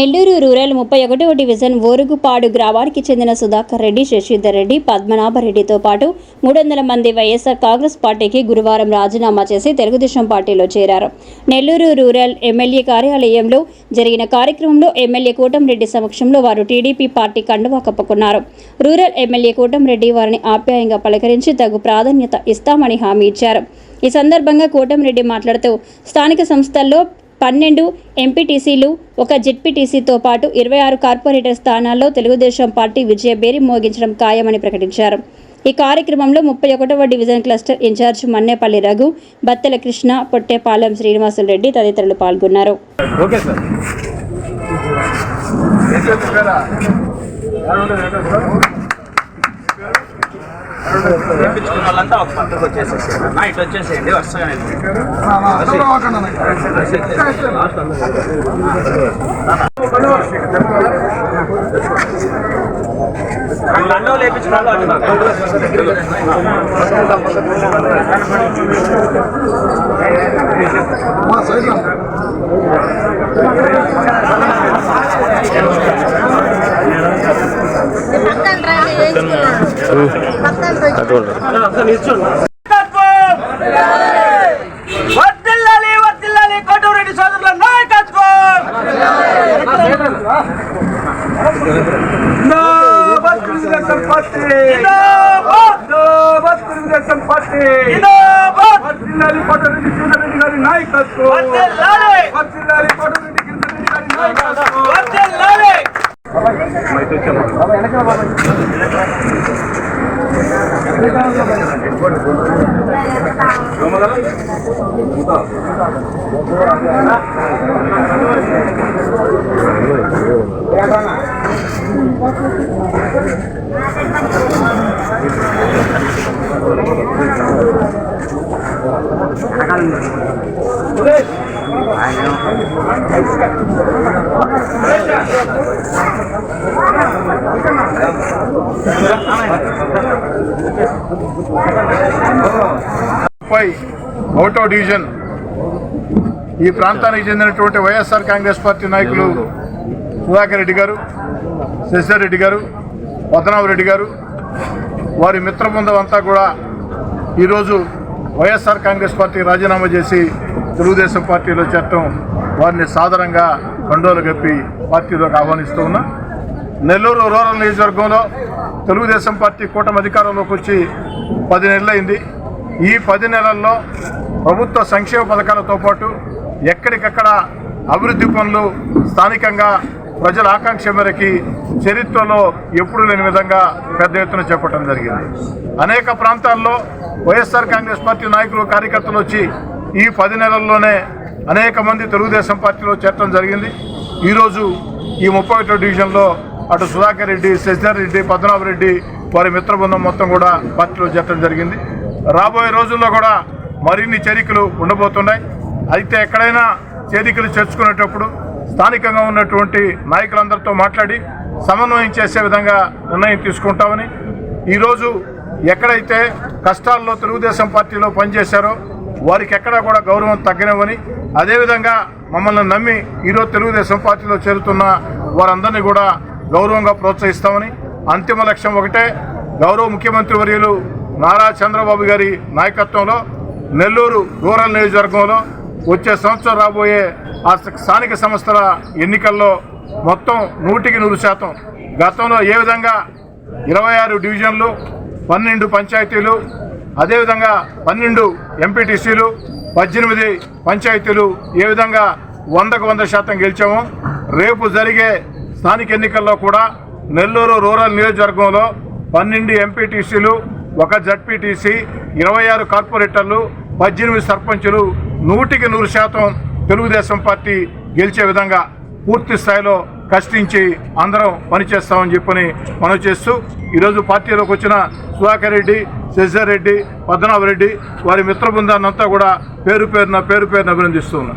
Nellore rural ముప్పై ఒకటవ division ఓరుగుపాడు గ్రామానికి చెందిన సుధాకర్ రెడ్డి శశిధర్ రెడ్డి పద్మనాభరెడ్డితో పాటు మూడు వందల మంది వైఎస్ఆర్ కాంగ్రెస్ పార్టీకి గురువారం రాజీనామా చేసి తెలుగుదేశం పార్టీలో చేరారు. నెల్లూరు రూరల్ ఎమ్మెల్యే కార్యాలయంలో జరిగిన కార్యక్రమంలో ఎమ్మెల్యే కోటంరెడ్డి సమక్షంలో వారు టీడీపీ పార్టీ కండువా కప్పుకున్నారు. రూరల్ ఎమ్మెల్యే కోటంరెడ్డి వారిని ఆప్యాయంగా పలకరించి తగు ప్రాధాన్యత ఇస్తామని హామీ ఇచ్చారు. ఈ సందర్భంగా కోటంరెడ్డి మాట్లాడుతూ స్థానిక సంస్థల్లో పన్నెండు ఎంపీటీసీలు ఒక జెడ్పీటీసీతో పాటు ఇరవై ఆరు కార్పొరేటర్ స్థానాల్లో తెలుగుదేశం పార్టీ విజయబేరి మోగించడం ఖాయమని ప్రకటించారు. ఈ కార్యక్రమంలో ముప్పై ఒకటవ division cluster incharge Mannepalli Raghu Battela Krishna Pottepalem Srinivasulu Reddy తదితరులు పాల్గొన్నారు. Okay sir. తెప్పించుకున్న వాళ్ళంతా ఒక పక్కకు వచ్చేసేసి నా ఇటు వచ్చేసేయండి వరుసగా లండో లేపించిన వాళ్ళు వర్దిల్లాలి. వర్దిల్లాలి. కోటమిరెడ్డి సోదరుల నాయకత్వం జిందాబాద్ తెలుగుదేశం పార్టీ జిందాబాద్ జిందాబాద్ తెలుగుదేశం పార్టీ జిందాబాద్ వర్ధిల్లాలి కోటరెడ్డి కిరణరెడ్డి గారి నాయకత్వం వర్దిల్లాలి వర్ధిల్లాలి కోటరెడ్డి కిరణరెడ్డి గారి నాయకత్వం వర్దిల్లాలి ముప్పై ఒకటో డివిజన్. ఈ ప్రాంతానికి చెందినటువంటి వైఎస్ఆర్ కాంగ్రెస్ పార్టీ నాయకులు సుధాకర్ రెడ్డి గారు శశిధర్ రెడ్డి గారు పద్మనాభరెడ్డి గారు వారి మిత్ర బృందం అంతా కూడా ఈరోజు వైఎస్ఆర్ కాంగ్రెస్ పార్టీ రాజీనామా చేసి తెలుగుదేశం పార్టీలో చేరటం వారిని సాధారణంగా కండోలు గప్పి పార్టీలోకి ఆహ్వానిస్తూ ఉన్నా. నెల్లూరు రూరల్ నియోజకవర్గంలో తెలుగుదేశం పార్టీ కూటమి అధికారంలోకి వచ్చి పది నెలలైంది. ఈ పది నెలల్లో ప్రభుత్వ సంక్షేమ పథకాలతో పాటు ఎక్కడికక్కడ అభివృద్ధి పనులు స్థానికంగా ప్రజల ఆకాంక్ష మేరకి చరిత్రలో ఎప్పుడు లేని విధంగా పెద్ద ఎత్తున చేపట్టడం జరిగింది. అనేక ప్రాంతాల్లో వైఎస్ఆర్ కాంగ్రెస్ పార్టీ నాయకులు కార్యకర్తలు వచ్చి ఈ పది నెలల్లోనే అనేక మంది తెలుగుదేశం పార్టీలో చేరటం జరిగింది. ఈరోజు ఈ ముప్పై ఒకటో డివిజన్లో అటు సుధాకర్ రెడ్డి శశిధర్ రెడ్డి పద్మనాభ రెడ్డి వారి మిత్ర బృందం మొత్తం కూడా పార్టీలో చేరడం జరిగింది. రాబోయే రోజుల్లో కూడా మరిన్ని చేరికలు ఉండబోతున్నాయి. అయితే ఎక్కడైనా చేరికలు చేర్చుకునేటప్పుడు స్థానికంగా ఉన్నటువంటి నాయకులందరితో మాట్లాడి సమన్వయం చేసే విధంగా నిర్ణయం తీసుకుంటామని ఈరోజు ఎక్కడైతే కష్టాల్లో తెలుగుదేశం పార్టీలో పనిచేశారో వారికి ఎక్కడా కూడా గౌరవం తగ్గనివ్వని అదేవిధంగా మమ్మల్ని నమ్మి ఈరోజు తెలుగుదేశం పార్టీలో చేరుతున్న వారందరినీ కూడా గౌరవంగా ప్రోత్సహిస్తామని అంతిమ లక్ష్యం ఒకటే. గౌరవ ముఖ్యమంత్రి వర్యులు నారా చంద్రబాబు గారి నాయకత్వంలో నెల్లూరు రూరల్ నియోజకవర్గంలో వచ్చే సంవత్సరం రాబోయే ఆ స్థానిక సంస్థల ఎన్నికల్లో మొత్తం నూటికి నూరు శాతం. గతంలో ఏ విధంగా ఇరవై ఆరు డివిజన్లు పన్నెండు పంచాయతీలు అదేవిధంగా పన్నెండు ఎంపీటీసీలు పద్దెనిమిది పంచాయతీలు ఏ విధంగా వందకు వంద శాతం గెలిచామో రేపు జరిగే స్థానిక ఎన్నికల్లో కూడా నెల్లూరు రూరల్ నియోజకవర్గంలో పన్నెండు ఎంపీటీసీలు ఒక జడ్పీటీసీ ఇరవై ఆరు కార్పొరేటర్లు పద్దెనిమిది సర్పంచులు నూటికి నూరు శాతం తెలుగుదేశం పార్టీ గెలిచే విధంగా పూర్తి స్థాయిలో కష్టించి అందరం పనిచేస్తామని చెప్పని మనం చేస్తూ ఈరోజు పార్టీలోకి వచ్చిన సుధాకర్ రెడ్డి శశిధర్ రెడ్డి పద్మనాభ రెడ్డి వారి మిత్ర కూడా పేరు పేరున పేరు పేరున అభినందిస్తున్నాను